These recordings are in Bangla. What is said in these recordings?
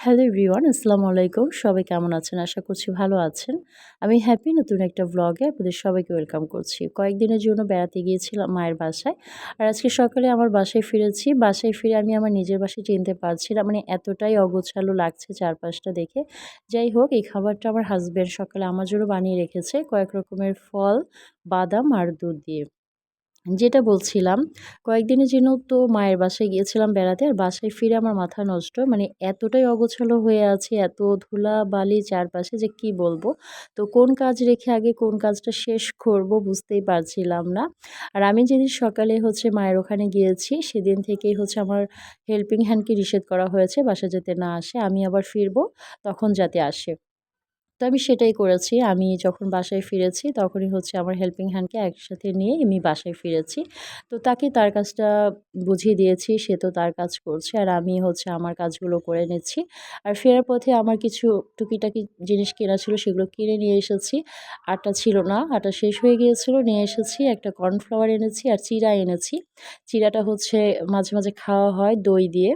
হ্যালো এভরিওয়ান, আসসালামু আলাইকুম। সবাই কেমন আছেন? আশা করছি ভালো আছেন। আমি হ্যাপি নতুন একটা ব্লগে আপনাদের সবাইকে ওয়েলকাম করছি। কয়েকদিনের জন্য বেড়াতে গিয়েছিলাম মায়ের বাসায়। আর আজকে সকালে আমার বাসায় ফিরেছি। বাসায় ফিরে আমি আমার নিজের বাসায় চিনতে পারছিলাম মানে এতটাই অগোছালো লাগছে চারপাশটা দেখে। যাই হোক, এই খাবারটা আমার হাজব্যান্ড সকালে আমার জন্য বানিয়ে রেখেছে। কয়েক রকমের ফল, বাদাম আর দুধ দিয়ে। যেটা বলছিলাম, কয়েকদিনের জন্য তো মায়ের বাসায় গিয়েছিলাম বেড়াতে, আর বাসায় ফিরে আমার মাথা নষ্ট। মানে এতটাই অগোছালো হয়ে আছে, এত ধুলা বালি চারপাশে যে কি বলব? তো কোন কাজ রেখে আগে কোন কাজটা শেষ করব বুঝতেই পারছিলাম না। আর আমি যেদিন সকালে হচ্ছে মায়ের ওখানে গিয়েছি, সেদিন থেকেই হচ্ছে আমার হেল্পিং হ্যান্ডকে নিষেধ করা হয়েছে, বাসা যেতে না আসে। আমি আবার ফিরবো, তখন যাতে আসে। তো আমি সেটাই করেছি। আমি যখন বাসায় ফিরেছি তখনই হচ্ছে আমার হেল্পিং হ্যান্ডকে একসাথে নিয়ে আমি বাসায় ফিরেছি। তো তাকে তার কাজটা বুঝিয়ে দিয়েছি, সে তো তার কাজ করছে আর আমি হচ্ছে আমার কাজগুলো করে নিচ্ছি। আর ফেরার পথে আমার কিছু টুকিটাকি জিনিস কেনা ছিল সেগুলো কিনে নিয়ে এসেছি। আটা ছিল না, আটা শেষ হয়ে গিয়েছিল, নিয়ে এসেছি, একটা কর্নফ্লাওয়ার এনেছি আর চিরা এনেছি। চিরাটা হচ্ছে মাঝে মাঝে খাওয়া হয় দই দিয়ে।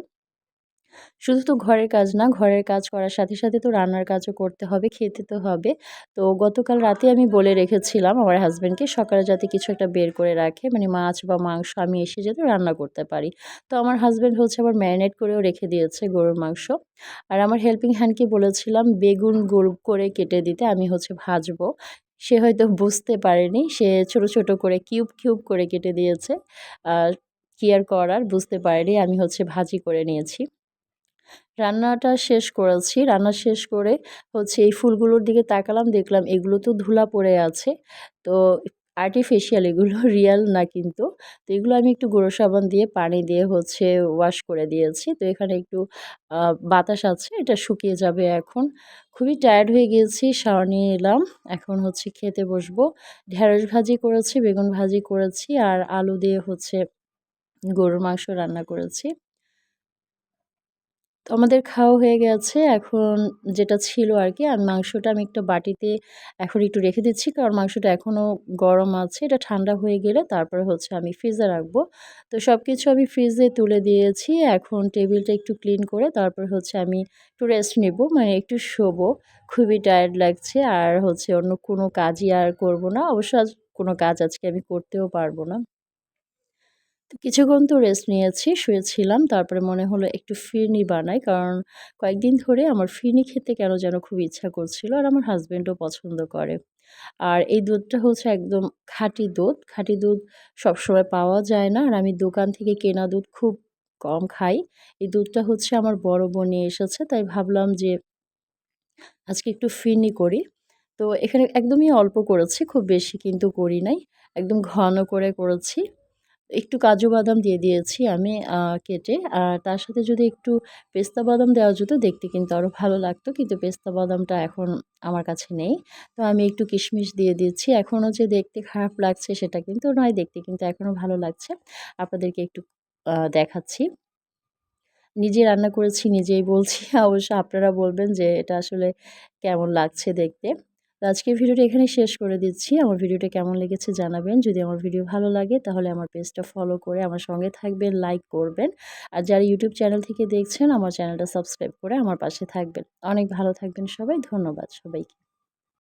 শুধু তো ঘরের কাজ না, ঘরের কাজ করার সাথে সাথে তো রান্নার কাজও করতে হবে, খেতে তো হবে। তো গতকাল রাতে আমি বলে রেখেছিলাম আমার হাজব্যান্ডকে সকালে যাতে কিছু একটা বের করে রাখে মানে মাছ বা মাংস আমি এসে যাতে রান্না করতে পারি। তো আমার হাজব্যান্ড হচ্ছে আবার ম্যারিনেট করেও রেখে দিয়েছে গরুর মাংস। আর আমার হেল্পিং হ্যান্ডকে বলেছিলাম, বেগুন গোল করে কেটে দিতে, আমি হচ্ছে ভাজবো। সে হয়তো বুঝতে পারেনি, সে ছোট ছোট করে কিউব কিউব করে কেটে দিয়েছে। কি আর করার বুঝতে পারেনি, আমি হচ্ছে ভাজি করে নিয়েছি। রান্নাটা শেষ করেছি। রান্না শেষ করে হচ্ছে এই ফুলগুলোর দিকে তাকালাম, দেখলাম এগুলো তো ধুলা পড়ে আছে। তো আর্টিফিশিয়াল এগুলো রিয়াল না কিন্তু। তো এগুলো আমি একটু গুঁড়ো সাবান দিয়ে, পানি দিয়ে হচ্ছে ওয়াশ করে দিয়েছি। তো এখানে একটু বাতাস আছে, এটা শুকিয়ে যাবে এখন। খুবই টায়ার্ড হয়ে গিয়েছি শাওয়ার নিয়ে এলাম। এখন হচ্ছে খেতে বসবো। ঢেঁড়স ভাজি করেছি, বেগুন ভাজি করেছি, আর আলু দিয়ে হচ্ছে গরুর মাংস রান্না করেছি। তো আমাদের খাওয়া হয়ে গেছে। এখন যেটা ছিল আর কি আমি মাংসটা আমি একটা বাটিতে এখন একটু রেখে দিচ্ছি, কারণ মাংসটা এখনও গরম আছে। এটা ঠান্ডা হয়ে গেলে তারপরে হচ্ছে আমি ফ্রিজে রাখব। তো সব কিছু আমি ফ্রিজে তুলে দিয়েছি। এখন টেবিলটা একটু ক্লিন করে তারপর হচ্ছে আমি একটু রেস্ট নেব মানে একটু শোবো। খুবই টায়ার্ড লাগছে, আর হচ্ছে অন্য কোনো কাজই আর করব না। অবশ্য কোনো কাজ আজকে আমি করতেও পারব না। কিছুক্ষণ তো রেস্ট নিয়েছি, শুয়েছিলাম। তারপরে মনে হলো একটু ফিরনি বানাই, কারণ কয়েকদিন ধরে আমার ফিরনি খেতে কেন যেন খুব ইচ্ছা করছিল আর আমার হাজব্যান্ডও পছন্দ করে। আর এই দুধটা হচ্ছে একদম খাঁটি দুধ। খাঁটি দুধ সবসময় পাওয়া যায় না। আর আমি দোকান থেকে কেনা দুধ খুব কম খাই। এই দুধটা হচ্ছে আমার বড় বোন এসেছে, তাই ভাবলাম যে আজকে একটু ফিরনি করি। তো এখানে একদমই অল্প করেছি, খুব বেশি কিন্তু করি নাই। একদম ঘন করে করেছি। একটু কাজু বাদাম দিয়ে দিয়েছি আমি কেটে। আর তার সাথে যদি একটু পেস্তা বাদাম দেওয়া যেত, দেখতে কিন্তু আরও ভালো লাগতো। কিন্তু পেস্তা বাদামটা এখন আমার কাছে নেই। তো আমি একটু কিশমিশ দিয়ে দিচ্ছি। এখনও যে দেখতে খারাপ লাগছে সেটা কিন্তু নয়, দেখতে কিন্তু এখনও ভালো লাগছে। আপনাদেরকে একটু দেখাচ্ছি। নিজে রান্না করেছি, নিজেই বলছি। অবশ্য আপনারা বলবেন যে এটা আসলে কেমন লাগছে দেখতে। তো আজকের ভিডিওটা এখানে শেষ করে দিচ্ছি। আমার ভিডিওটা কেমন লেগেছে জানাবেন। যদি আমার ভিডিও ভালো লাগে, তাহলে আমার পেজটা ফলো করে আমার সঙ্গে থাকবেন লাইক করবেন। আর যারা ইউটিউব চ্যানেল থেকে দেখছেন, আমার চ্যানেলটা সাবস্ক্রাইব করে আমার পাশে থাকবেন। অনেক ভালো থাকবেন সবাই। ধন্যবাদ সবাইকে।